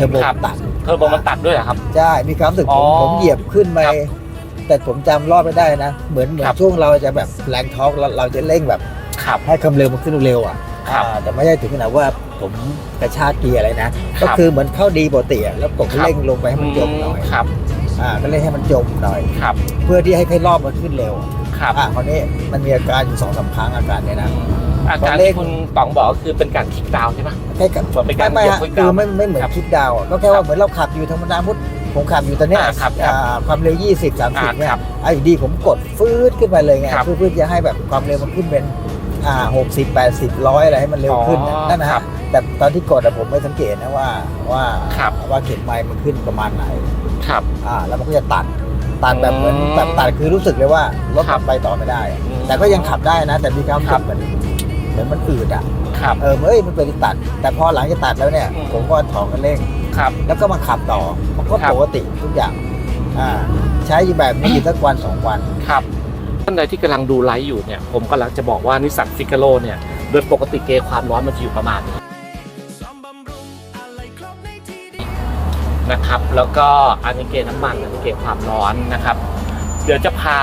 ทอร์โบครับ ตัดเทอร์โบมันตัดด้วยเหรอครับ ใช่มีความรู้สึกอ๋ผอมผมเหยียบขึ้นไปครับแต่ผมจำรอบไม่ได้นะ เหมือนเหมือนครับ ช่วงเราจะแบบแรงท็อกเราเราจะเร่งแบบครับ ให้ความเร็วมันขึ้นเร็วอะครับ อ่าแต่ไม่ใช่ถึงขนาดว่าผมกระชากเกียร์อะไรนะ ครับก็คือเหมือนเข้าดีปกติอะแล้วผมก็ครับ เร่งลงไปให้มันจมหน่อยครับ อ่าก็เร่งให้มันจมหน่อย ครับ เพื่อที่ให้ให้รอบมันขึ้นเร็วครับ อ่าคราวนี้มันมีอาการอยู่สองสามครั้งอาการเนี้ยนะ อาการที่คุณต๋องบอกก็คือเป็นการคิกดาวน์ใช่ไหมแค่กับเหมือนเป็นการไม่เหยียบฮะเพื่อคืก้าอวไม่ไม่เหมือนครับคิดดาวน์อะก็แค่ว่าเหมือนเราขับอยู่ธรรมดามุดผมขับอยู่ตอนเนี้ยอ่าครับครับอ่าความเร็ว 20อ่า30เนี่ยครับไอ้อยู่ดีผมกดฟืดขึ้นไปเลยไงครับเพื่อเพื่อจะให้แบบความเร็วมันขึ้นเป็นอ่า60 80ร้อยอะไรให้มันเร็วขึ้นอ๋อนั่นนะครัฮะบแต่ตอนที่กดอะผมไม่สังเกตนะว่าว่าครับว่าเข็มไม้มันขึ้นประมาณไหนครับอ่าแล้วมันก็จะตัดตัดแบบเหมือนอืมแบบตัดคือรู้สึกเลยว่ารถครัมับนไปต่อไม่ได้อะอืมแต่ก็ยังขับได้นะ แต่มีความรู้ครัสึบกเหมือน เหมือนมันอืดอะครับ เออเอ้ยมันเป็นตัด แต่พอหลังจากตัดแล้วเนี่ย อืม ผมก็ถอนกันเร่ง ครับ แล้วก็มาขับต่อมันก็ครับ ปกติทุกอย่างอ่าใช้อยู่แบบนี้อยู่สักวันสองวัน ครับท่านใดที่กำลังดูไลฟ์อยู่เนี่ย ผมกำลังจะบอกว่านิสสันฟิกาโ o เนี่ย โดยปกติเกณฑ์ความร้อนมันจะอยู่ประมาณนี้นะครับ แล้วก็อันนี้เกณฑ์น้ำมันอันนี้เกณฑ์ความร้อนนะครับ เดี๋ยวจะพา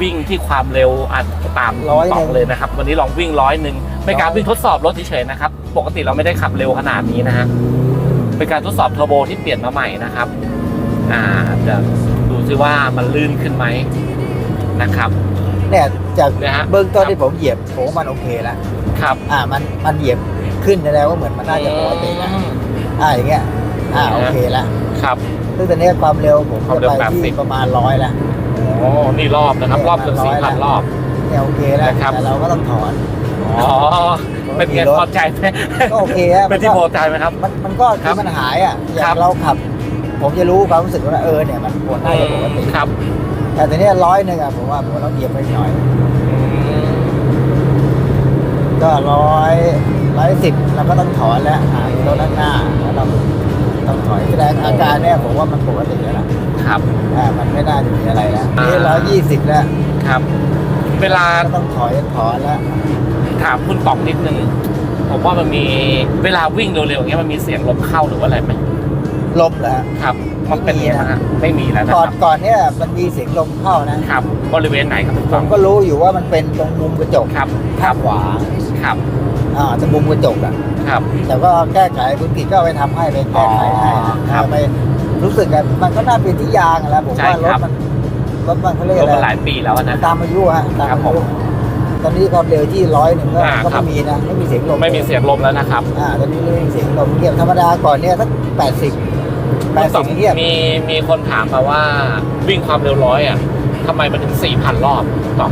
วิ่งที่ความเร็วอันตามร้อยหนึ่งต่องเลยนะครับ วันนี้ลองวิ่งร้อยหนึ่ง เป็นการร้อยวิ่งทดสอบรถเฉยๆนะครับ ปกติเราไม่ได้ขับเร็วขนาดนี้นะฮะ เป็นการทดสอบเทอร์โบที่เปลี่ยนมาใหม่นะครับ อ่าจะดูซิว่ามันลื่นขึ้นไหมนะครับ เนี่ยจากนะฮะเบื้องต้นที่ผมเหยียบผมว่ามันโอเคแล้วครับ อ่ามันมันเหยียบขึ้นแล้วว่าเหมือนมันน่าจะปกตินะอ่าอย่างเงี้ย อ่าโอเคแล้วครับซึ่งตอนนี้ความเร็วผมความจะเร็วไปที่80ประมาณร้อยแล้วโอ้นี่รอบนะครับ รอบเกือบร้สี่อยพันละรอบเนี่ยโอเคแล้วนะครับแต่เราก็ต้องถอนอ๋อ เป็นไงรถพอใจไหมก็โอเคฮะเป็นที่พอใจไหมครับ มันมันก็ครัคือบมันหายอะอคย่ารังบเราขับ ผมจะรู้ความรู้สึกว่าเออเนี่ยมันปวดหน้าจะปกติครับ แต่ทีเนี้ยร้อยหนึ่งอะผมว่าผมต้องเหยียบไปหน่อยก็ร้อยร้อยสิบเราก็ต้องถอนแล้วหารถด้านหน้าแล้วเราต้องถอยแสดงอาการเนี่ยผมว่ามันปกติแล้วล่ะครับอ่ามันไม่น่าจะมีอะไรแล้วอ่านี่ร้อยยี่สิบแล้วครับ เวลาก็ต้องถอยถอนแล้ว ถามคุณต๋องนิดนึงผมว่ามันมีเวลาวิ่งเร็วๆอย่างเงี้ยมันมีเสียงลมเข้าหรือว่าอะไรไหมลมเหรอฮะครับมันเป็นยังไงบ้างฮะไม่มีแล้วนะก่คอนรับก่อนเนี่ยมันมีเสียงลมเข้านะครับ บริเวณไหนครับคุณผต๋อมงก็รู้อยู่ว่ามันเป็นตรงมุมกระจกครับคข้ารับงขวาครับอ่าตรงมุมกระจกอะครับ แต่ก็แก้ไขคุณกิจก็ไปทำให้ไปแก้ไขให้อ๋อครับอ่าไปรู้สึกอะมันก็น่าเป็นที่ยางอะแล้วผมใช่ว่ารครัถบมันรถมันเขาเรียกลงอะไรมาหลายปีแล้วนะ ตามอายุฮะตามครับอาผยุม ตอนนี้ความเร็วที่ร้อยหนึ่งก็อ่าก็ครัไม่บ มีนะไม่มีเสียงลมไม่มีเสียงลมแล้วนะครับอ่าตอนนี้ไม่มีเสียงลมเงียบธรรมดาก่อนเนี่ยสักแปดสิบแปดสสิอบงเงียบมีมีคนถามมาว่าวิ่งความเร็วร้อยอะทำไมมันถึงสี่พันรอบตอบ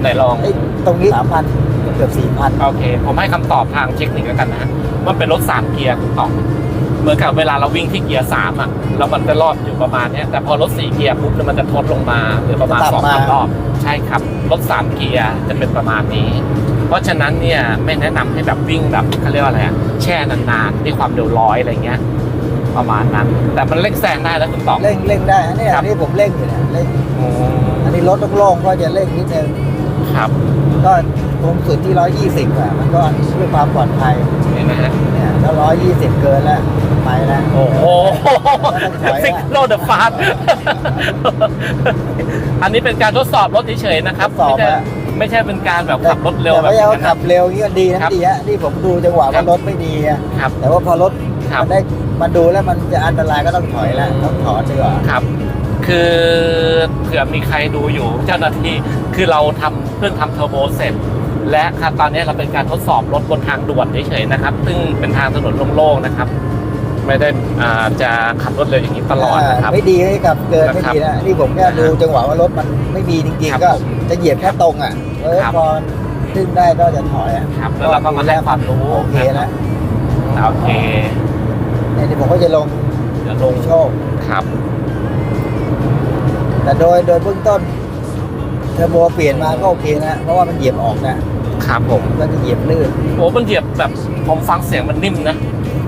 ไหนลองไอ้ตรงนี้สามพัน เกือบสี่พันโอเค ผมให้คำตอบทางเทคนิคแล้วกันนะฮะมันเป็นรถสามเกียร์คุณตอบเหมือนกับเวลาเราวิ่งที่เกียร์สามอะ แล้วมันจะรอบอยู่ประมาณเนี้ยแต่พอรถสี่เกียร์ปุ๊บเนี่ยมันจะทดลงมาเหลือประมาณสองพันรอบ ใช่ครับ รถสามเกียร์จะเป็นประมาณนี้ เพราะฉะนั้นเนี่ยไม่แนะนำให้แบบวิ่งแบบเขาเรียกว่าอะไรอะแช่นานๆด้วยความเร็วร้อยอะไรเงี้ย ประมาณนั้น แต่มันเร่งแซงได้แล้วคุณต๋อง เร่งเร่งได้อันนี้ครับ อันนี้ผมเร่งอยู่เนี่ยเร่งอืมอันนี้รถโล่งๆก็จะเร่งนิดนึง ครับ ก็ตรงสุดที่ร้อยยี่สิบอะมันก็เพื่อความปลอดภัยนี่นะฮะเนี่ยถ้าร้อยยี่สิบเกินแล้วไปแล้วโอ้โหต้องถอยซิกอะโลเดอะฟาสอันนี้เป็นการทดสอบรถเฉยๆนะครับทดสอบไม่ใช่อะไม่ใช่เป็นการแบบขับรถเร็วแต่แบบไม่ใช่ว่านั้นขับเร็วอย่างนี้ก็ดีนะครับดีฮะนี่ผมดูจังหวะครัว่าบ รถไม่ดีอะครับ แต่ว่าพอรถครับ มันได้มันดูแล้วมันจะอันตรายก็ต้องถอยแล้วอืมต้องถอนดีกว่า ครับ คือเผื่อมีใครดูอยู่เจ้าหน้าที่คือเราทำเพิ่งทำเทอร์โบเสร็จ และครับตอนนี้เราเป็นการทดสอบรถบนทางด่วนเฉยๆนะครับ ซึ่งเป็นทางถนนโล่งๆนะครับ ไม่ได้อ่าจะขับรถเร็วอย่างนี้ตลอดนะครับไม่ดีให้กับเกินไม่นะครับดีนะนี่ผมแค่ดูจังหวะว่ารถมันไม่ดีจริงครับๆก็จะเหยียบแค่ตรงอะเออครับพอขึ้นได้ก็จะถอยอะครับแล้วเราก็มาให้ความรู้โอเคแล้วโอเคเนี่ยที่ผมก็จะลงเดี๋ยวลงโชคครับ แต่โดยโดยเบื้องต้นเทอร์โบเปลี่ยนมาก็โอเคนะ เพราะว่ามันเหยียบออกนะครับผมก็จะเหยียบลื่นโอ้มันเหยียบแบบผมฟังเสียงมันนิ่มนะ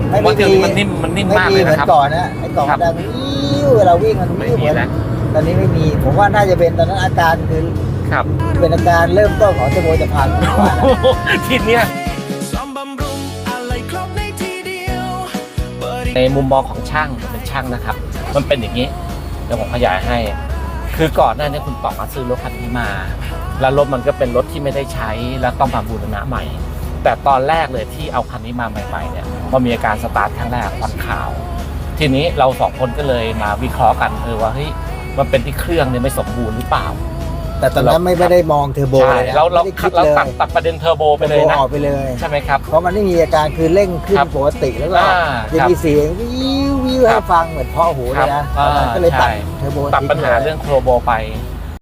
ไม่ว่าไม่เดี๋ยวมีนี้มันนิ่มมันนิ่มไม่มากมีเลยเหมือนะนครับก่อนนะไอ้กล่องครับดังอี้วเวลาวิ่งมันไม่ไม่เหมีมือนแล้วตอนนี้ไม่มีผมว่าน่าจะเป็นตอนนั้นอาการคือครับ เป็นอาการเริ่มต้นของเทอร์โบจะพังผมว่านะทีเนี้ยซ่อมบำรุงอะไรครบในทีเดียวบริในมุมมองของช่างผมเป็นช่างนะครับ มันเป็นอย่างนี้เดี๋ยวผมขยายให้ คือก่อนหน้านี้คุณต่องมาซื้อรถคันนี้มา แล้วรถมันก็เป็นรถที่ไม่ได้ใช้แล้วต้องมาบูรณะใหม่ แต่ตอนแรกเลยที่เอาคันนี้มาใหม่ๆเนี่ยมันมีอาการสตาร์ทครั้งแรกควันขาว ทีนี้เราสองคนก็เลยมาวิเคราะห์กันเออว่าเฮ้ยมันเป็นที่เครื่องเนี่ยไม่สมบูรณ์หรือเปล่า แต่ตอนนั้นไม่ไม่ได้มองเทอร์โบใช่เลยนะเราเราไม่ได้คิดเราเลยตัดตัดประเด็นเทอร์โบไปเลยเทอร์โบนะออกไปเลย ใช่ไหมครับ เพราะมันไม่มีอาการคือเร่งขึ้นครับปกติแล้วก็อ่ายังครับมีเสียงวิววิวครัให้บฟังเหมือนเพ่อหูเลยนะครับตอนนั้นก็เลยตัดอ่าใช่ เทอร์โบตัดปัญหาทิ้ลยเรื่องโครโบไป